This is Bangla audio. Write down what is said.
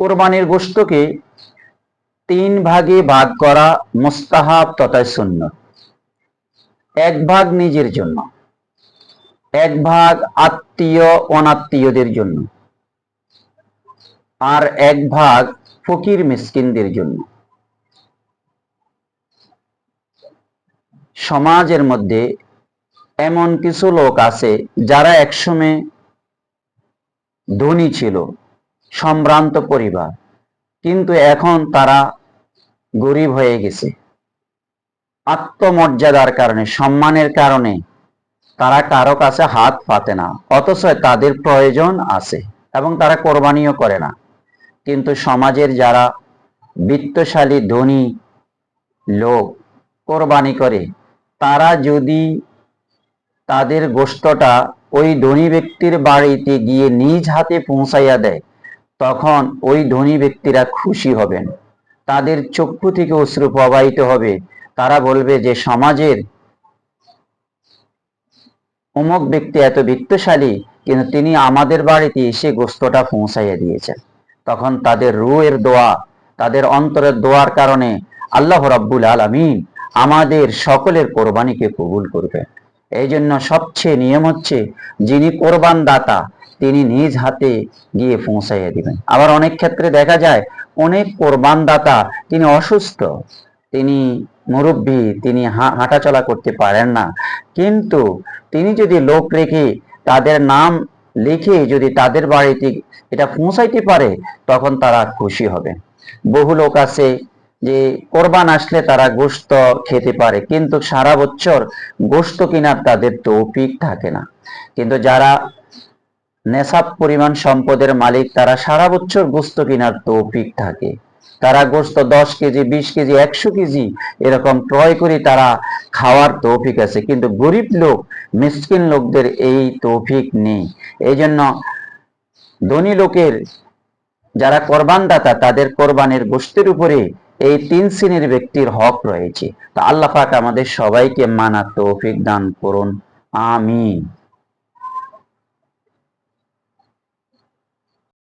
কোরবানির গোশতকে তিন ভাগে ভাগ করা মুস্তাহাব তথা শূন্য এক ভাগ নিজের জন্য, এক ভাগ আত্মীয় অনাত্মীয়দের জন্য, আর এক ভাগ ফকির মিসকিনদের জন্য। সমাজের মধ্যে এমন কিছু লোক আছে যারা একসময় ধনী ছিল সম্ভ্রান্ত পরিবার। কিন্তু এখন তারা গরিব হয়ে গেছে। আত্মমর্যাদার কারণে, সম্মানের কারণে তারা কারও কাছে হাত পাতে না, অথচ তাদের প্রয়োজন আছে এবং তারা কোরবানিও করে না। কিন্তু সমাজের যারা বিত্তশালী, ধনী লোক কোরবানি করে, তারা যদি তাদের গোষ্ঠটা ওই ধনী ব্যক্তির বাড়িতে গিয়ে নিজ হাতে পৌঁছাইয়া দেয় তখন ওই ধনী ব্যক্তিরা খুশি হবেন। তাদের চক্ষু থেকে অশ্রু প্রবাহিত হবে। তারা বলবে যে, সমাজের অমুক ব্যক্তি এত বিত্তশালী, কিন্তু তিনি আমাদের বাড়িতে এসে গোস্তটা পৌঁছাইয়া দিয়েছেন। তখন তাদের রুয়ের দোয়া, তাদের অন্তরের দোয়ার কারণে আল্লাহ রাব্বুল আলামিন আমাদের সকলের কোরবানিকে কবুল করবেন। এই জন্য সবচেয়ে নিয়ম হচ্ছে, যিনি কোরবান দাতা তিনি নিজ হাতে গিয়ে পৌঁছাইয়া দিবেন। আবার অনেক ক্ষেত্রে দেখা যায়, অনেক কোরবান দাতা তিনি অসুস্থ, তিনি মুরব্বী, তিনি হাঁটাচলা করতে পারেন না। কিন্তু তিনি যদি লোক রেখে তাদের নাম লিখে যদি তাদের বাড়িতে এটা পৌঁছাইতে পারে, তখন তারা খুশি হবে। বহু লোক আছে যে কোরবান আসলে তারা গোস্ত খেতে পারে, কিন্তু সারা বছর গোস্ত কেনার তাদের তৌফিক থাকে না। কিন্তু যারা নেশাব পরিমাণ সম্পদের মালিক, তারা সারা বছর গোস্ত কেনার তৌফিক থাকে। তারা গোস্ত দশ কেজি, বিশ কেজি, একশো কেজি এরকম ক্রয় করে তারা খাওয়ার তৌফিক আছে। কিন্তু গরিব লোক, মিসকিন লোকদের এই তৌফিক নেই। এই জন্য ধনী লোকের যারা কোরবানদাতা, তাদের কোরবানের গোষ্ঠীর উপরে এই তিন শ্রেণির ব্যক্তির হক রয়েছে। তা আল্লাহ পাক আমাদের সবাইকে মানা তৌফিক দান করুন। আমিন।